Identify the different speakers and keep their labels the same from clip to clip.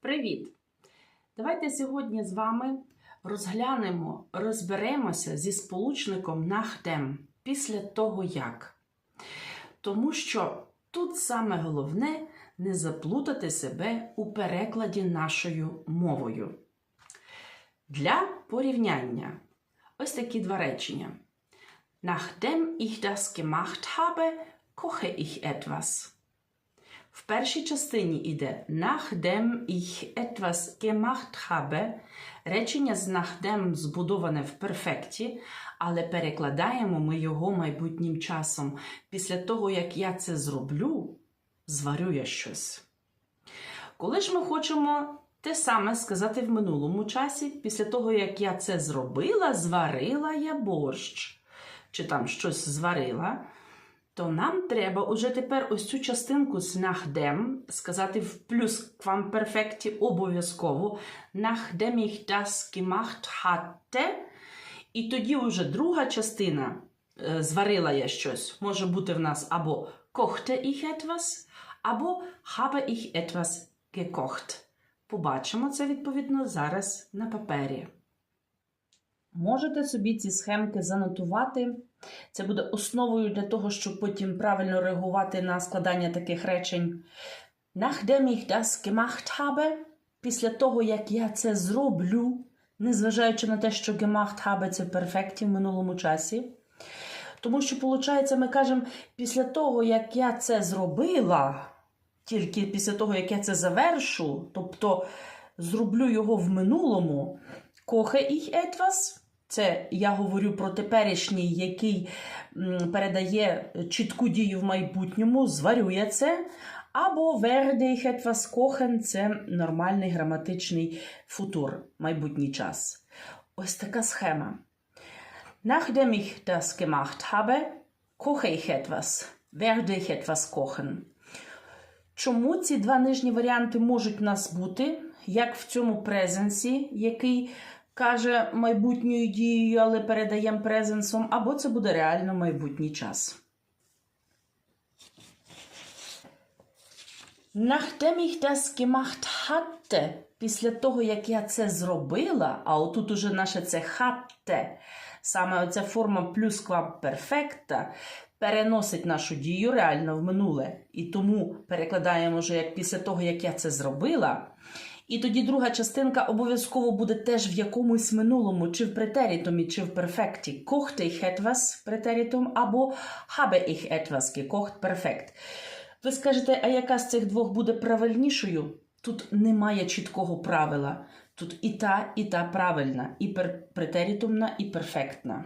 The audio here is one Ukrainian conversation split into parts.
Speaker 1: Привіт! Давайте сьогодні з вами розглянемо, розберемося зі сполучником nachdem після того як. Тому що тут саме головне не заплутати себе у перекладі нашою мовою. Для порівняння ось такі два речення. Nachdem ich das gemacht habe, koche ich etwas. В першій частині йде nachdem ich etwas gemacht habe. Речення з nachdem збудоване в перфекті, але перекладаємо ми його майбутнім часом. Після того, як я це зроблю, зварю я щось. Коли ж ми хочемо те саме сказати в минулому часі, після того, як я це зробила, зварила я борщ, чи там щось зварила, то нам треба уже тепер ось цю частинку з nachdem сказати в плюсквамперфекті обов'язково nachdem ich das gemacht hatte. І тоді вже друга частина е, зварила я щось. Може бути в нас або kochte ich etwas, або habe ich etwas gekocht. Побачимо це відповідно зараз на папері. Можете собі ці схемки занотувати. Це буде основою для того, щоб потім правильно реагувати на складання таких речень. Nachdem ich das gemacht habe, після того, як я це зроблю, незважаючи на те, що gemacht habe – це перфекті в минулому часі. Тому що, виходить, ми кажемо, після того, як я це зробила, тільки після того, як я це завершу, тобто зроблю його в минулому, koche ich etwas, це я говорю про теперішній, який передає чітку дію в майбутньому, зварю це. Або werde ich etwas це нормальний граматичний футур, майбутній час. Ось така схема. Nachdem ich das gemacht habe, koche ich etwas. Werde ich etwas kochen. Чому ці два нижні варіанти можуть у нас бути, як в цьому презенсі, який каже майбутньою дією, але передаємо презенсом, або це буде реально майбутній час. Nachdem ich das gemacht hatte, після того, як я це зробила, а отут уже наше це hatte, саме оця форма плюсквамперфекта, переносить нашу дію реально в минуле. І тому перекладаємо вже як після того, як я це зробила. І тоді друга частинка обов'язково буде теж в якомусь минулому, чи в претерітумі, чи в перфекті. Kochte ich etwas претерітум, або habe ich etwas gekocht перфект. Ви скажете, а яка з цих двох буде правильнішою? Тут немає чіткого правила. Тут і та, і та правильна, і претерітумна, і перфектна.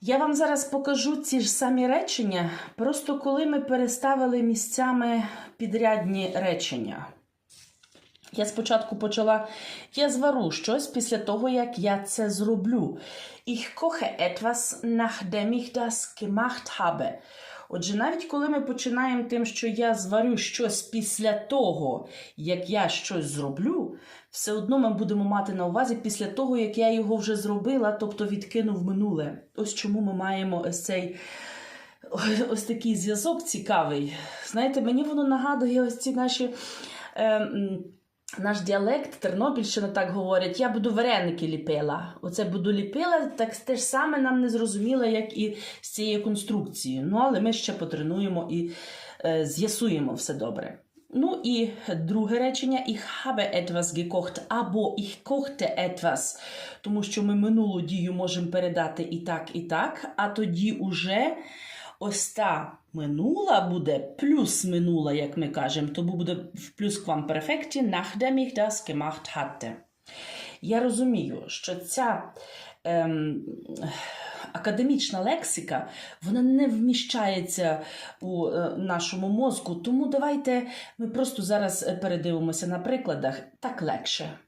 Speaker 1: Я вам зараз покажу ці ж самі речення, просто коли ми переставили місцями підрядні речення. Я спочатку почала я звару щось після того, як я це зроблю. Ich koche etwas, nachdem ich das gemacht habe. Отже, навіть коли ми починаємо тим, що я зварю щось після того, як я щось зроблю, все одно ми будемо мати на увазі після того, як я його вже зробила, тобто відкинув минуле. Ось чому ми маємо ось цей ось такий зв'язок цікавий. Знаєте, мені воно нагадує ось ці наші. Е, наш діалект Тернопільщина так говорять: я буду вареники ліпила. Оце буду ліпила, так те ж саме нам не зрозуміло, як і з цією конструкцією. Ну, але ми ще потренуємо і е, з'ясуємо все добре. Ну і друге речення: Ich habe etwas gekocht, або ich kochte etwas, тому що ми минулу дію можемо передати і так, і так, а тоді уже ось та минула буде плюс минула, як ми кажемо, тому буде в плюсквамперфекті nachdem ich das gemacht hatte. Я розумію, що ця ем, академічна лексика вона не вміщається у е, нашому мозку, тому давайте ми просто зараз е, передивимося на прикладах так легше.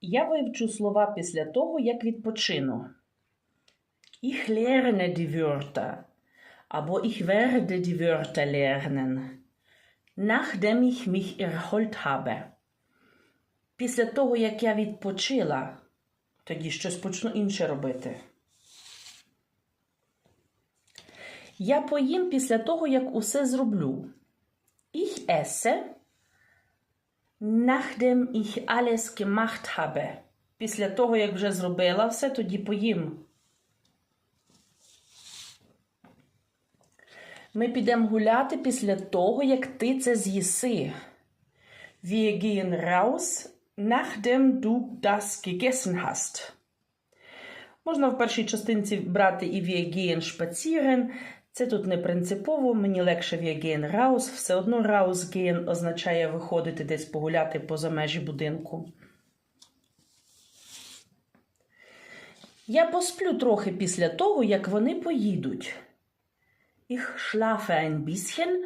Speaker 1: Я вивчу слова після того, як відпочину. Ich lerne die Wörter, aber ich werde die Wörter lernen, nachdem ich mich erholt habe. Після того, як я відпочила, тоді щось почну інше робити. Я поїм після того, як усе зроблю. Ich esse, nachdem ich alles gemacht habe. Після того, як вже зробила все, тоді поїм. Ми підемо гуляти після того, як ти це з'їси. Wir gehen raus, nachdem du das gegessen hast. Можна в першій частинці брати і wir gehen spazieren. Це тут не принципово, мені легше wir gehen raus. Все одно rausgehen означає виходити десь погуляти поза межі будинку. Я посплю трохи після того, як вони поїдуть. Ich schlafe ein bisschen,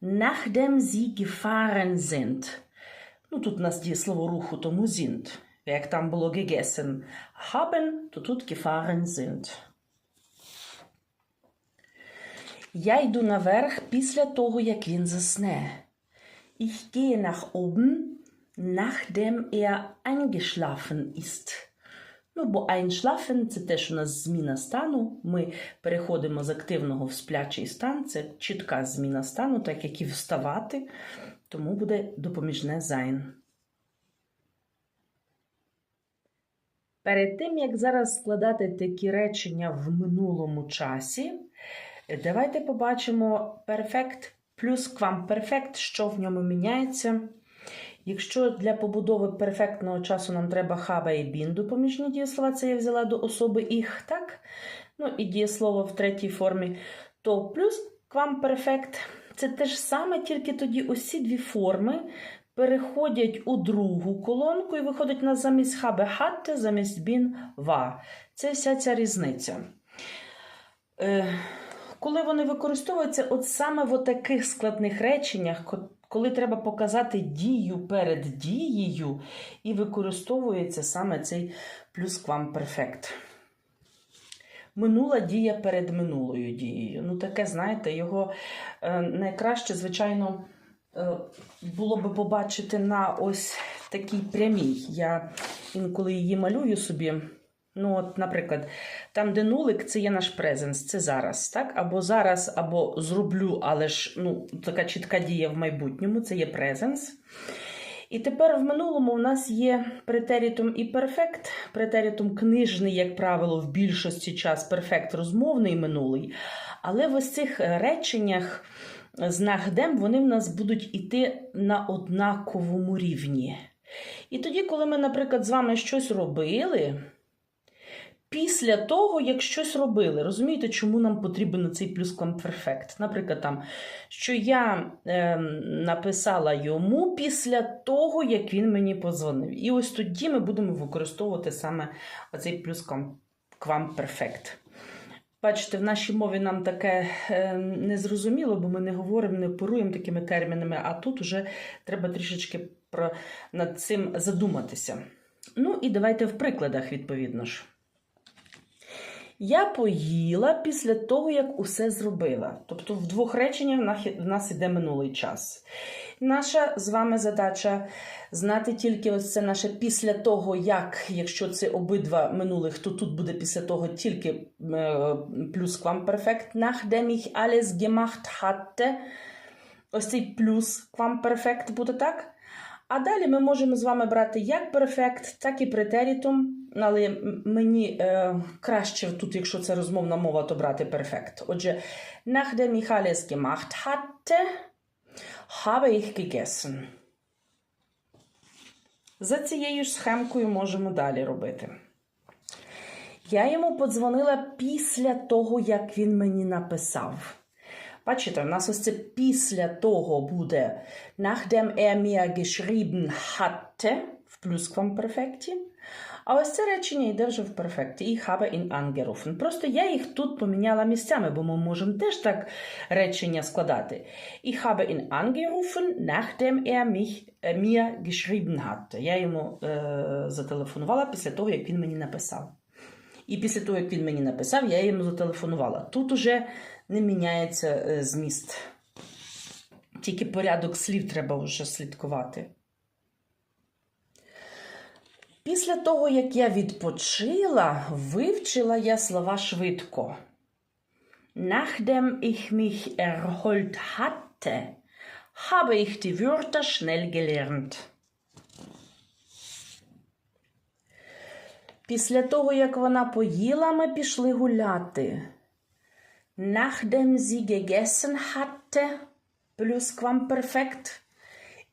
Speaker 1: nachdem sie gefahren sind. Ну, тут у нас діє слово руху, тому sind. Як там було gegessen haben, то тут gefahren sind. Я йду наверх після того, як він засне. Ich gehe nach oben, nachdem er eingeschlafen ist. Ну, бо einschlafen – це теж у нас зміна стану. Ми переходимо з активного в сплячий стан. Це чітка зміна стану, так як і вставати. Тому буде допоміжне sein. Перед тим, як зараз складати такі речення в минулому часі, давайте побачимо перфект плюс квамперфект, що в ньому міняється. Якщо для побудови перфектного часу нам треба хаба і бін допоміжні дієслова, це я взяла до особи їх, так? Ну і дієслово в третій формі, то плюс квамперфект це те ж саме, тільки тоді усі дві форми переходять у другу колонку і виходить на замість хабе хатте, замість бін ва. Це вся ця різниця. Е, коли вони використовуються от саме в таких складних реченнях, коли треба показати дію перед дією, і використовується саме цей плюсквамперфект. Минула дія перед минулою дією. Ну, таке, знаєте, його е, найкраще, звичайно, е, було би побачити на ось такій прямій. Я інколи її малюю собі. Ну, от, наприклад, там, де нулик, це є наш презенс, це зараз. так? Або зараз, або зроблю, але ж ну, така чітка дія в майбутньому, це є презенс. І тепер в минулому у нас є претерітум і перфект. Претерітум книжний, як правило, в більшості час перфект розмовний минулий. Але в ось цих реченнях з нагдем вони в нас будуть іти на однаковому рівні. І тоді, коли ми, наприклад, з вами щось робили після того, як щось робили. Розумієте, чому нам потрібен цей плюскомперфект? Наприклад, там, що я е, написала йому після того, як він мені позвонив. І ось тоді ми будемо використовувати саме оцей плюскомперфект. Бачите, в нашій мові нам таке е, незрозуміло, бо ми не говоримо, не оперуємо такими термінами, а тут вже треба трішечки про, над цим задуматися. Ну і давайте в прикладах, відповідно ж. Я поїла після того, як усе зробила. Тобто, в двох реченнях в нас іде минулий час. Наша з вами задача знати тільки ось це наше після того, як, якщо це обидва минулих, то тут буде після того тільки е, плюс квамперфект. Nachdem ich alles gemacht hatte. Ось цей плюс квамперфект буде так. А далі ми можемо з вами брати як перфект, так і претерітум. Але мені е, краще тут, якщо це розмовна мова, то брати перфект. Отже, nachdem ich alles gemacht hatte, habe ich gegessen. За цією схемкою можемо далі робити. Я йому подзвонила після того, як він мені написав. Бачите, у нас ось це після того буде nachdem er mir geschrieben hatte в плюсквамперфекті. А ось це речення йде вже в перфекті. Ich habe ihn angerufen. Просто я їх тут поміняла місцями, бо ми можемо теж так речення складати. Ich habe ihn angerufen, nachdem er mich, äh, mir geschrieben hatte. Я йому е, зателефонувала після того, як він мені написав. І після того, як він мені написав, я йому зателефонувала. Тут уже не міняється е, зміст. Тільки порядок слів треба вже слідкувати. Після того, як я відпочила, вивчила я слова швидко. Nachdem ich mich erholt hatte, habe ich die Wörter schnell gelernt. Після того, як вона поїла, ми пішли гуляти. Nachdem sie gegessen hatte, Plusquamperfekt,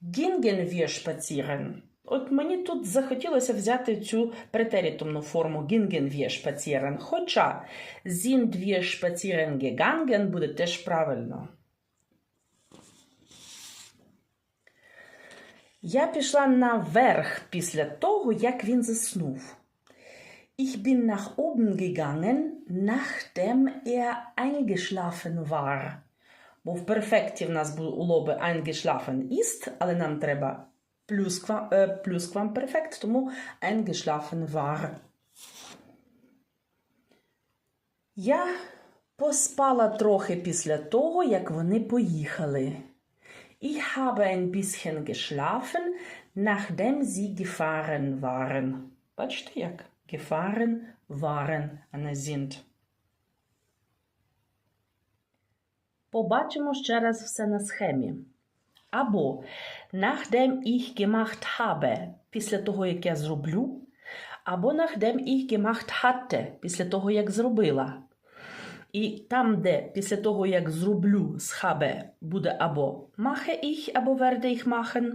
Speaker 1: gingen wir spazieren. От мені тут захотілося взяти цю претерітумну форму gingen wir. Хоча sind wir spazieren буде теж правильно. Я пішла наверх після того, як він заснув. Ich bin nach oben gegangen, nachdem er eingeschlafen war. Бо в перфекті в нас було би eingeschlafen ist, але нам треба Plusquam, е, Plusquamperfekt, тому eingeschlafen war. Я поспала трохи після того, як вони поїхали. Ich habe ein bisschen geschlafen, nachdem sie gefahren waren. Бачите як? Gefahren waren, а не sind. Побачимо ще раз все на схемі. Або nachdem ich gemacht habe, після того, як я зроблю, або nachdem ich gemacht hatte, після того, як зробила. І там, де після того, як зроблю з habe, буде або mache ich, або werde ich machen,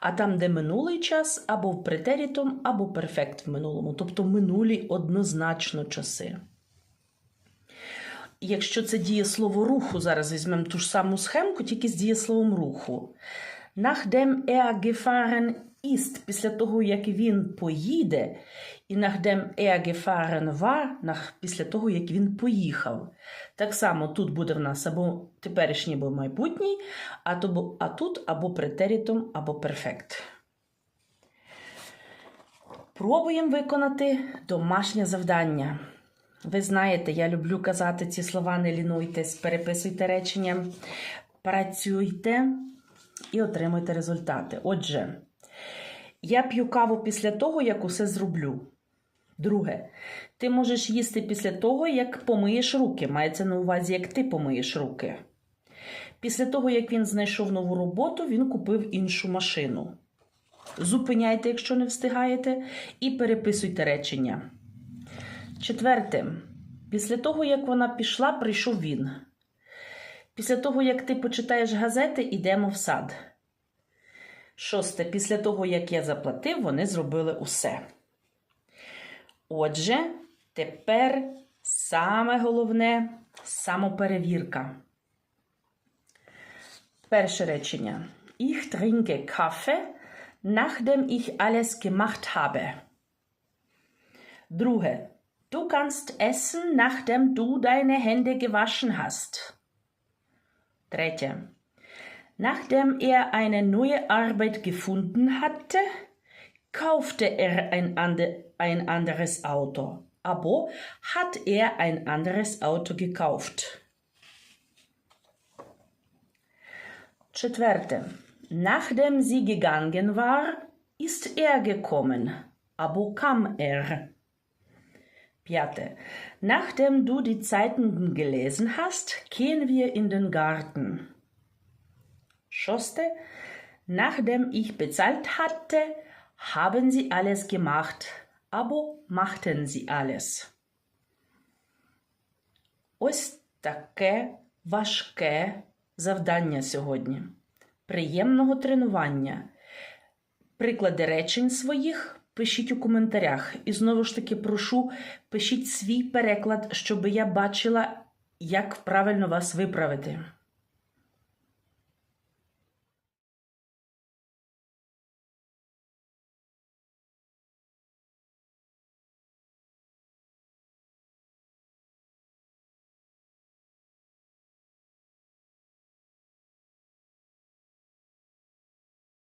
Speaker 1: а там, де минулий час, або в претерітум, або перфект в минулому, тобто минулі однозначно часи. Якщо це дієслово руху, зараз візьмемо ту ж саму схемку, тільки з дієсловом руху. Nachdem er gefahren ist, після того, як він поїде, і nachdem er gefahren war, nach- після того, як він поїхав. Так само тут буде в нас або теперішній, або майбутній, а, то, а тут або претерітум, або перфект. Пробуємо виконати домашнє завдання. Ви знаєте, я люблю казати ці слова, не лінуйтесь, переписуйте речення, працюйте і отримуйте результати. Отже, я п'ю каву після того, як усе зроблю. Друге, ти можеш їсти після того, як помиєш руки. Мається на увазі, як ти помиєш руки. Після того, як він знайшов нову роботу, він купив іншу машину. Зупиняйте, якщо не встигаєте, і переписуйте речення. Четверте. Після того, як вона пішла, прийшов він. Після того, як ти почитаєш газети, йдемо в сад. Шосте. Після того, як я заплатив, вони зробили усе. Отже, тепер саме головне самоперевірка. Перше речення. Ich trinke Kaffee, nachdem ich alles gemacht habe. Druge. Du kannst essen, nachdem du deine Hände gewaschen hast. Dritte. Nachdem er eine neue Arbeit gefunden hatte, kaufte er ein, ande, ein anderes Auto. Aber hat er ein anderes Auto gekauft? Четверте. Nachdem sie gegangen war, ist er gekommen. Aber kam er? Piate. Nachdem du die Zeitungen gelesen hast, gehen wir in den Garten. Schoste. Nachdem ich bezahlt hatte, haben sie alles gemacht, aber machten sie alles. Ось таке важке завдання сьогодні. Приємного тренування. Приклади речень своїх пишіть у коментарях. І знову ж таки прошу, пишіть свій переклад, щоб я бачила, як правильно вас виправити.